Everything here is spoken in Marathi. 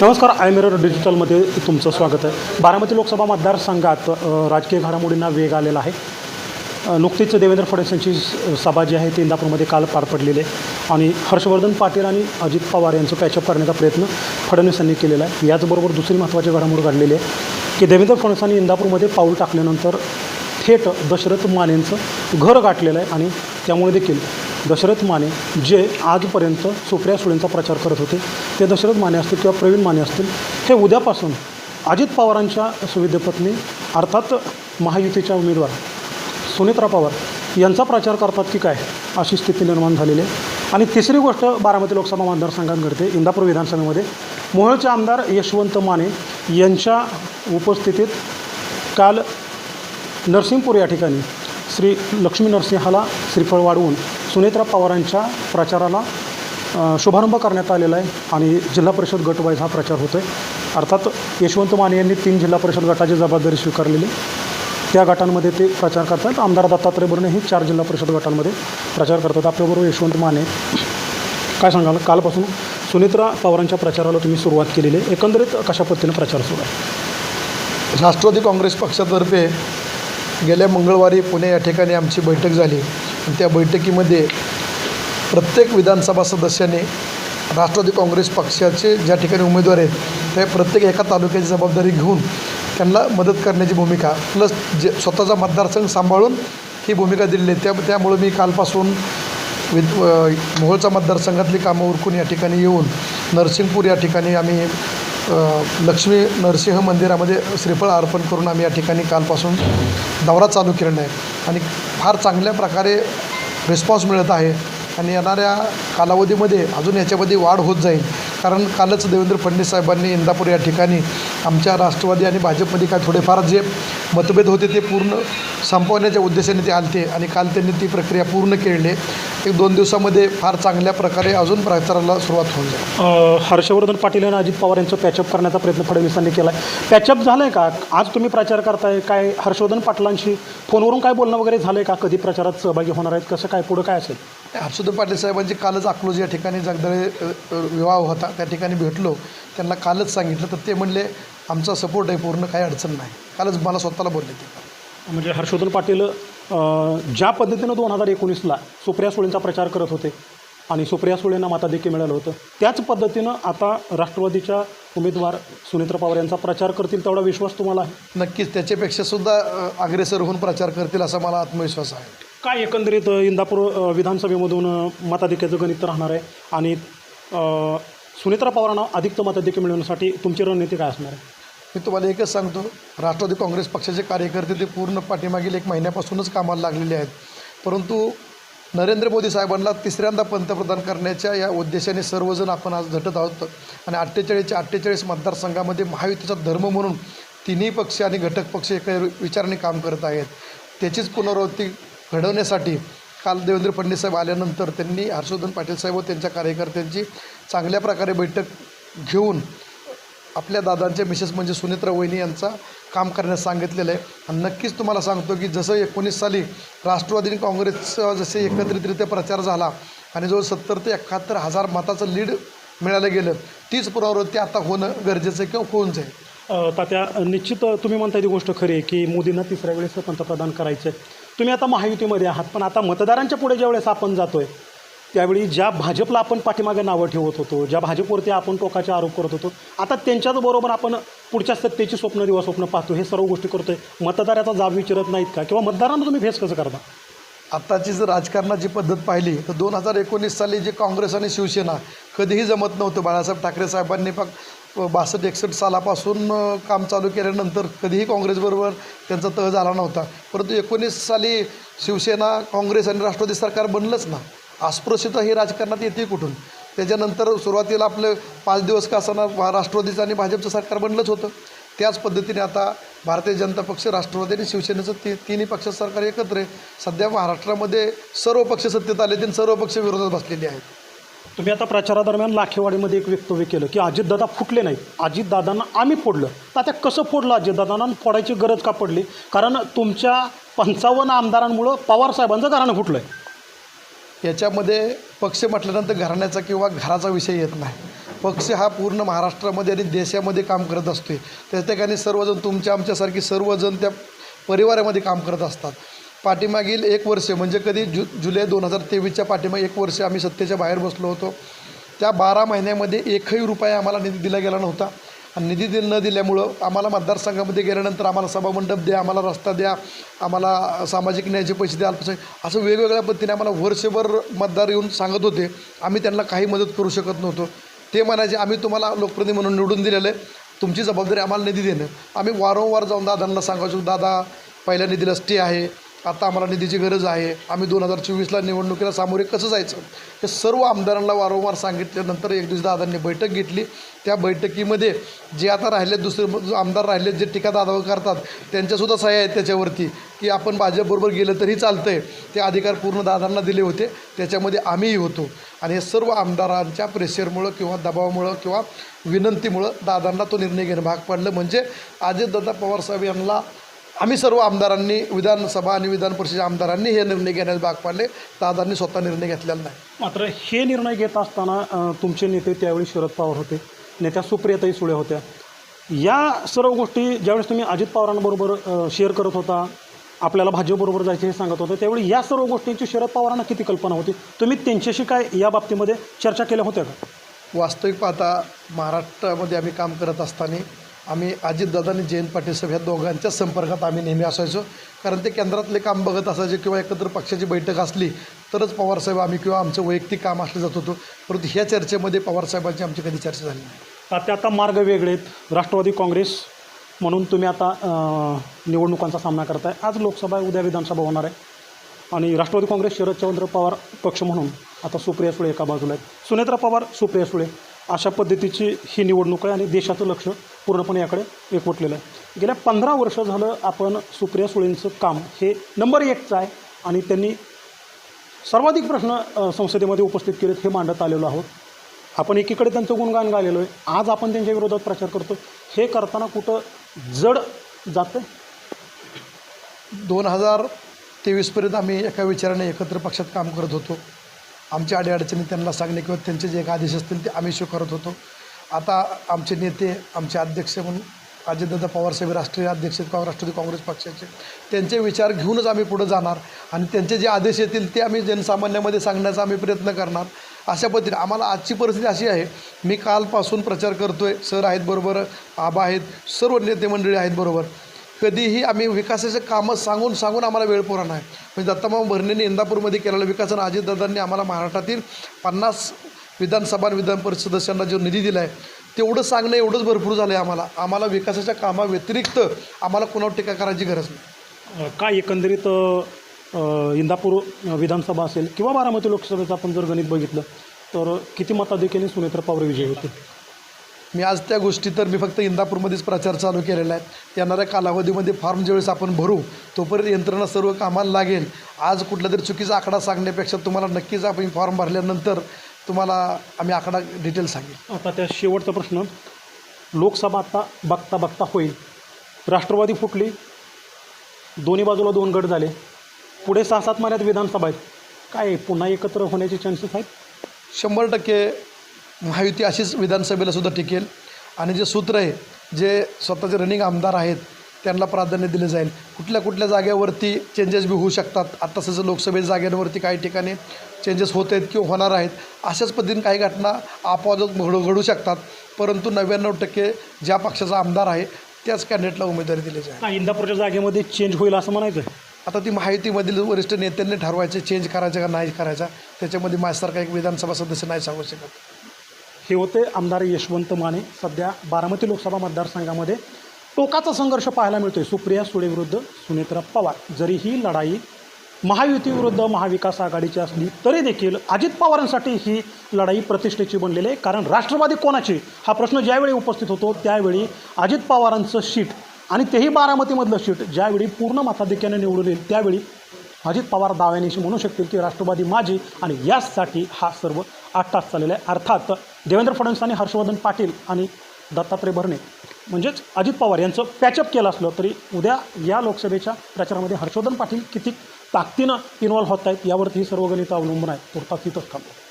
नमस्कार आय मिरर डिजिटलमध्ये तुमचं स्वागत आहे. बारामती लोकसभा मतदारसंघात राजकीय घडामोडींना वेग आलेला आहे. नुकतीच देवेंद्र फडणवीस यांची स- सभा जी आहे ती इंदापूरमध्ये काल पार पडलेली आहे. आणि हर्षवर्धन पाटील आणि अजित पवार यांचं पॅचअप करण्याचा प्रयत्न फडणवीस यांनी केलेला आहे. याचबरोबर दुसरी महत्त्वाची घडामोड घडलेली आहे की देवेंद्र फडणवीसांनी इंदापूरमध्ये पाऊल टाकल्यानंतर थेट दशरथ मानेंचं घर गाठलेलं आहे आणि त्यामुळे देखील दशरथ माने जे आजपर्यंत सुप्रिया सुळेंचा प्रचार करत होते ते दशरथ माने असतील किंवा प्रवीण माने असतील हे उद्यापासून अजित पवारांच्या सुविधेपत्नी अर्थात महायुतीच्या उमेदवार सुनेत्रा पवार यांचा प्रचार करतात की काय अशी स्थिती निर्माण झालेली आहे. आणि तिसरी गोष्ट बारामती लोकसभा मतदारसंघात घडते. इंदापूर विधानसभेमध्ये मोहोळचे आमदार यशवंत माने यांच्या उपस्थितीत काल नरसिंहपूर या ठिकाणी श्री लक्ष्मी नरसिंहाला श्रीफळ वाढवून सुनेत्रा पवारांच्या प्रचाराला शुभारंभ करण्यात आलेला आहे आणि जिल्हा परिषद गट वाईज हा प्रचार होतो आहे अर्थात यशवंत माने यांनी तीन जिल्हा परिषद गटाची जबाबदारी स्वीकारलेली. त्या गटांमध्ये ते प्रचार करतात. आमदार दत्तात्रय बर्णे हे चार जिल्हा परिषद गटांमध्ये प्रचार करतात. आपल्याबरोबर यशवंत माने. काय सांगाल? कालपासून सुनेत्रा पवारांच्या प्रचाराला तुम्ही सुरुवात केलेली आहे. एकंदरीत कशा पद्धतीनं प्रचार सुरू आहे? राष्ट्रवादी काँग्रेस पक्षातर्फे गेल्या मंगळवारी पुणे या ठिकाणी आमची बैठक झाली. त्या बैठकीमध्ये प्रत्येक विधानसभा सदस्याने राष्ट्रवादी काँग्रेस पक्षाचे ज्या ठिकाणी उमेदवार आहेत त्या प्रत्येक एका तालुक्याची जबाबदारी घेऊन त्यांना मदत करण्याची भूमिका प्लस जे स्वतःचा मतदारसंघ सांभाळून ही भूमिका दिलेली आहे. त्या त्यामुळे मी कालपासून विद मोहोळचा मतदारसंघातली कामं उरकून या ठिकाणी येऊन नरसिंगपूर या ठिकाणी आम्ही लक्ष्मी नरसिंह मंदिरामध्ये श्रीफळ अर्पण करून आम्ही या ठिकाणी कालपासून दौरा चालू केलेला आहे. आणि फार चांगल्या प्रकारे रिस्पॉन्स मिळत आहे. आणि येणाऱ्या कालावधीमध्ये अजून याच्यामध्ये वाढ होत जाईल. कारण कालच देवेंद्र फडणवीस साहेबांनी इंदापूर या ठिकाणी आमच्या राष्ट्रवादी आणि भाजपमध्ये काय थोडेफार जे मतभेद होते ते पूर्ण संपवण्याच्या उद्देशाने ते आलते. आणि काल त्यांनी ती प्रक्रिया पूर्ण केली. एक दोन दिवसामध्ये फार चांगल्या प्रकारे अजून प्रचाराला सुरुवात होऊन जाईल. हर्षवर्धन पाटील आणि अजित पवार यांचं पॅचअप करण्याचा प्रयत्न फडणवीसांनी केला आहे पॅचअप झालं आहे का? आज तुम्ही प्रचार करताय काय हर्षवर्धन पाटलांशी फोनवरून काय बोलणं वगैरे झालं आहे का? कधी प्रचारात सहभागी होणार आहेत? कसं काय पुढं काय असेल? हर्षवर्धन पाटील साहेबांची कालच अकलूज या ठिकाणी जगदळे विवाह होता. त्या ठिकाणी भेटलो. त्यांना कालच सांगितलं तर ते म्हणले आमचा सपोर्ट आहे पूर्ण काही अडचण नाही. कालच मला स्वतःला बोलले ते. म्हणजे हर्षवर्धन पाटील ज्या पद्धतीनं दोन हजार एकोणीसला सुप्रिया सुळेंचा प्रचार करत होते आणि सुप्रिया सुळेंना मताधिक्य मिळालं होतं त्याच पद्धतीनं आता राष्ट्रवादीच्या उमेदवार सुनेत्र पवार यांचा प्रचार करतील तेवढा विश्वास तुम्हाला आहे? नक्कीच. त्याच्यापेक्षा सुद्धा अग्रेसर होऊन प्रचार करतील असा मला आत्मविश्वास आहे. काय एकंदरीत इंदापूर विधानसभेमधून मताधिक्याचं गणित राहणार आहे? आणि सुनेत्रा पवारांना अधिकचं मताधिक्य मिळवण्यासाठी तुमची रणनीती काय असणार आहे? मी तुम्हाला एकच सांगतो राष्ट्रवादी काँग्रेस पक्षाचे कार्यकर्ते ते पूर्ण पाठीमागील एक महिन्यापासूनच कामाला लागलेले आहेत. परंतु नरेंद्र मोदी साहेबांना तिसऱ्यांदा पंतप्रधान करण्याच्या या उद्देशाने सर्वजण आपण आज झटत आहोत. आणि अठ्ठेचाळीसच्या अठ्ठेचाळीस मतदारसंघामध्ये महायुतीचा धर्म म्हणून तिन्ही पक्ष आणि घटक पक्ष एका विचाराने काम करत आहेत. त्याचीच पुनरावृत्ती घडवण्यासाठी काल देवेंद्र फडणवीस साहेब आल्यानंतर त्यांनी हर्षवर्धन पाटील साहेब व त्यांच्या कार्यकर्त्यांची चांगल्या प्रकारे बैठक घेऊन आपल्या दादांच्या मिसेस म्हणजे सुनेत्रा वहिनी यांचा काम करण्यास सांगितलेलं आहे. आणि नक्कीच तुम्हाला सांगतो की जसं एकोणीस साली राष्ट्रवादी आणि काँग्रेसचा जसे एकत्रितरित्या प्रचार झाला आणि जवळ सत्तर ते एकाहत्तर हजार मताचं लीड मिळालं गेलं तीच पुनरावृत्ती आता होणं गरजेचं आहे किंवा होऊन जाईल. तात्या निश्चित तुम्ही म्हणता ती गोष्ट खरी आहे की मोदींना तिसऱ्या वेळेस पंतप्रधान करायचं आहे तुम्ही आता महायुतीमध्ये आहात पण आता मतदारांच्या पुढे ज्यावेळेस आपण जातोय त्यावेळी ज्या भाजपला आपण पाठीमागे नावं ठेवत होतो ज्या भाजपवरती आपण टोकाचे आरोप करत होतो आता त्यांच्याच बरोबर आपण पुढच्या सत्तेची स्वप्न दिवा स्वप्न पाहतो. हे सर्व गोष्टी करतो आहे मतदाराचा जाब विचारत नाहीत का? किंवा मतदारांना तुम्ही फेस कसं करता? आत्ताची जर राजकारणाची पद्धत पाहिली तर दोन हजार एकोणीस साली जे काँग्रेस आणि शिवसेना कधीही जमत नव्हतं. बाळासाहेब ठाकरे साहेबांनी फक्त बासष्ट एकसष्ट सालापासून काम चालू केल्यानंतर कधीही काँग्रेसबरोबर त्यांचा तह झाला नव्हता. परंतु एकोणीस साली शिवसेना काँग्रेस आणि राष्ट्रवादी सरकार बनलंच ना. अस्पृश्यता ही राजकारणात येते कुठून? त्याच्यानंतर सुरुवातीला आपलं पाच दिवस का असताना राष्ट्रवादीचं आणि भाजपचं सरकार बनलंच होतं. त्याच पद्धतीने आता भारतीय जनता पक्ष राष्ट्रवादी आणि शिवसेनेचं ती तिन्ही पक्ष सरकार एकत्र आहे. सध्या महाराष्ट्रामध्ये सर्व पक्ष सत्तेत आले आणि सर्व पक्ष विरोधात बसलेले आहेत. तुम्ही आता प्रचारादरम्यान लाखेवाडीमध्ये एक वक्तव्य केलं की अजितदादा फुटले नाहीत. अजितदादांना आम्ही फोडलं. तर आता कसं फोडलं अजितदादांना? फोडायची गरज का पडली? कारण तुमच्या पंचावन्न आमदारांमुळं पवारसाहेबांचं घराणं फुटलं आहे याच्यामध्ये पक्ष म्हटल्यानंतर घराण्याचा किंवा घराचा विषय येत नाही. पक्ष हा पूर्ण महाराष्ट्रामध्ये आणि देशामध्ये काम करत असतो त्या ठिकाणी सर्वजण तुमच्या आमच्यासारखी सर्वजण त्या परिवारामध्ये काम करत असतात. पाठीमागील एक वर्ष म्हणजे कधी जु जुलै दोन हजार तेवीसच्या पाठीमागे एक वर्ष आम्ही सत्तेच्या बाहेर बसलो होतो. त्या बारा महिन्यामध्ये एकही रुपया आम्हाला निधी दिला गेला नव्हता. निधी दिल न दिल्यामुळं आम्हाला मतदारसंघामध्ये गेल्यानंतर आम्हाला सभामंडप द्या आम्हाला रस्ता द्या आम्हाला सामाजिक न्यायाचे पैसे द्या अल्पसंख्याक असं वेगवेगळ्या पद्धतीने आम्हाला वर्षभर मतदार येऊन सांगत होते. आम्ही त्यांना काही मदत करू शकत नव्हतो. ते म्हणायचे आम्ही तुम्हाला लोकप्रतिनिधी म्हणून निवडून दिलेलं आहे. तुमची जबाबदारी आम्हाला निधी देणं. आम्ही वारंवार जाऊन दादांना सांगायचो दादा पहिल्या निधीला स्टे आहे. आता आम्हाला निधीची गरज आहे. आम्ही दोन हजार चोवीसला निवडणुकीला सामोरे कसं जायचं? हे सर्व आमदारांना वारंवार सांगितल्यानंतर एक दिवस दादांनी बैठक घेतली. त्या बैठकीमध्ये जे आता राहिले दुसरे जो आमदार राहिले जे टीका दादावर करतात त्यांच्यासुद्धा सह्या आहेत त्याच्यावरती की आपण भाजपबरोबर गेलं तरी चालतं आहे ते अधिकार पूर्ण दादांना दिले होते. त्याच्यामध्ये आम्हीही होतो. आणि हे सर्व आमदारांच्या प्रेशरमुळं किंवा दबावामुळं किंवा विनंतीमुळं दादांना तो निर्णय घेणं भाग पडलं. म्हणजे अजितदादा पवारसाहेब यांना आम्ही सर्व आमदारांनी विधानसभा आणि विधान परिषदेच्या आमदारांनी हे निर्णय घेण्यास भाग पाडले. दादांनी स्वतः निर्णय घेतलेला नाही. मात्र हे निर्णय घेत असताना तुमचे नेते त्यावेळी शरद पवार होते. नेत्या सुप्रियाताई सुळे होत्या. या सर्व गोष्टी ज्यावेळेस तुम्ही अजित पवारांबरोबर शेअर करत होता आपल्याला भाजपबरोबर जायचे हे सांगत होतं त्यावेळी या सर्व गोष्टींची शरद पवारांना किती कल्पना होती? तुम्ही त्यांच्याशी काय या बाबतीमध्ये चर्चा केल्या होत्या का? वास्तविक पाहता महाराष्ट्रामध्ये आम्ही काम करत असताना आम्ही अजितदादा आणि जयंत पाटील साहेब ह्या दोघांच्या संपर्कात आम्ही नेहमी असायचो. कारण ते केंद्रातले काम बघत असायचे किंवा एकत्र पक्षाची बैठक असली तरच पवारसाहेब आम्ही किंवा आमचं वैयक्तिक काम असलं जात होतो. परंतु ह्या चर्चेमध्ये पवारसाहेबांची आमची कधी चर्चा झाली नाही. आता आता मार्ग वेगळे आहेत. राष्ट्रवादी काँग्रेस म्हणून तुम्ही आता निवडणुकांचा सामना करताय. आज लोकसभा उद्या विधानसभा होणार आहे. आणि राष्ट्रवादी काँग्रेस शरदचंद्र पवार पक्ष म्हणून आता सुप्रिया सुळे एका बाजूला आहेत. सुनेत्रा पवार सुप्रिया सुळे. अशा पद्धतीची ही निवडणूक आहे आणि देशाचं लक्ष पूर्णपणे याकडे एकवटलेलं आहे. गेल्या पंधरा वर्ष झालं आपण सुप्रिया सुळेंचं काम हे नंबर एकचं आहे आणि त्यांनी सर्वाधिक प्रश्न संसदेमध्ये उपस्थित केलेत हे मांडत आलेलो आहोत. आपण एकीकडे त्यांचं गुणगान गालेलो आहे. आज आपण त्यांच्या विरोधात प्रचार करतो. हे करताना कुठं जड जातं दोन हजार तेवीसपर्यंत आम्ही एका विचाराने एकत्र पक्षात काम करत होतो. आमच्या अडीअडचणी त्यांना सांगणे किंवा त्यांचे जे एक आदेश असतील ते आम्ही स्वीकारत होतो. आता आमचे नेते आमचे अध्यक्ष म्हणून अजितदादा पवारसाहेब राष्ट्रीय अध्यक्ष राष्ट्रवादी काँग्रेस पक्षाचे त्यांचे विचार घेऊनच आम्ही पुढे जाणार आणि त्यांचे जे आदेश येतील ते आम्ही जनसामान्यामध्ये सांगण्याचा आम्ही प्रयत्न करणार. अशा पद्धतीने आम्हाला आजची परिस्थिती अशी आहे मी कालपासून प्रचार करतो आहे सर आहेत बरोबर आबा आहेत सर्व नेते मंडळी आहेत बरोबर. कधीही आम्ही विकासाचे कामं सांगून सांगून आम्हाला वेळ पुराणा नाही. म्हणजे दत्तामाव भरणेने इंदापूरमध्ये केलेलं विकासन अजितदादांनी आम्हाला महाराष्ट्रातील पन्नास विधानसभा आणि विधान परिषद सदस्यांना जो निधी दिला आहे तेवढं सांगणं एवढंच भरपूर झालं आहे आम्हाला. आम्हाला विकासाच्या कामाव्यतिरिक्त आम्हाला कोणावर टीका करायची गरज नाही. काय एकंदरीत इंदापूर विधानसभा असेल किंवा बारामती लोकसभेचं आपण जर गणित बघितलं तर किती मताधिक्याने सुनेत्र पवार विजयी होते? मी आज त्या गोष्टी तर मी फक्त इंदापूरमध्येच प्रचार चालू केलेला आहे. येणाऱ्या कालावधीमध्ये फॉर्म ज्यावेळेस आपण भरू तोपर्यंत यंत्रणा सर्व कामाला लागेल. आज कुठला तरी चुकीचा आकडा सांगण्यापेक्षा तुम्हाला नक्कीच आपण फॉर्म भरल्यानंतर तुम्हाला आम्ही आकडा डिटेल सांगेल आता त्या शेवटचा प्रश्न. लोकसभा आता बघता बघता होईल. राष्ट्रवादी फुटली. दोन्ही बाजूला दोन गट झाले. पुढे सहा सात महिन्यात विधानसभा आहेत. काय? पुन्हा एकत्र होण्याचे चान्सेस आहेत? शंभर टक्के महायुती अशीच विधानसभेला सुद्धा टिकेल. आणि जे सूत्र आहे जे स्वतःचे रनिंग आमदार आहेत त्यांना प्राधान्य दिले जाईल. कुठल्या कुठल्या जागेवरती चेंजेस बी होऊ शकतात. आत्ता तसं लोकसभेच्या जागेवरती काही ठिकाणी चेंजेस होत आहेत किंवा होणार आहेत. अशाच पद्धतीने काही घटना आपोआप घडू घडू शकतात. परंतु नव्याण्णव टक्के ज्या पक्षाचा आमदार आहे त्याच कॅन्डिडेटला उमेदवारी दिली जाईल. इंदापूरच्या जागेमध्ये चेंज होईल असं म्हणायचं आता ती महायुतीमधील वरिष्ठ नेत्यांनी ठरवायचे चेंज करायचं का नाही करायचा त्याच्यामध्ये माझ्यासारखा एक विधानसभा सदस्य नाही सांगू शकत. हे होते आमदार यशवंत माने सध्या बारामती लोकसभा मतदारसंघामध्ये. टोकाचा संघर्ष पाहायला मिळतोय. सुप्रिया सुळेविरुद्ध सुनेत्रा पवार. जरी ही लढाई महायुतीविरुद्ध महाविकास आघाडीची असली तरी देखील अजित पवारांसाठी ही लढाई प्रतिष्ठेची बनलेली आहे. कारण राष्ट्रवादी कोणाची? हा प्रश्न ज्यावेळी उपस्थित होतो त्यावेळी अजित पवारांचं शीट आणि तेही बारामतीमधलं शीट ज्यावेळी पूर्ण मताधिक्याने निवडून येईल त्यावेळी अजित पवार दाव्यानेशी म्हणू शकतील की राष्ट्रवादी माझी आणि याचसाठी हा सर्व आठ तास चाललेला आहे. अर्थात देवेंद्र फडणवीस आणि हर्षवर्धन पाटील आणि दत्तात्रय भरणे. म्हणजेच अजित पवार यांचं पॅचअप केलं असलं तरी उद्या या लोकसभेच्या प्रचारामध्ये हर्षवर्धन पाटील किती ताकदीनं इन्व्हॉल्व्ह होत आहेत यावरती ही सर्व गणितं अवलंबून आहेत. तुर्तास तिथंच थांबतो.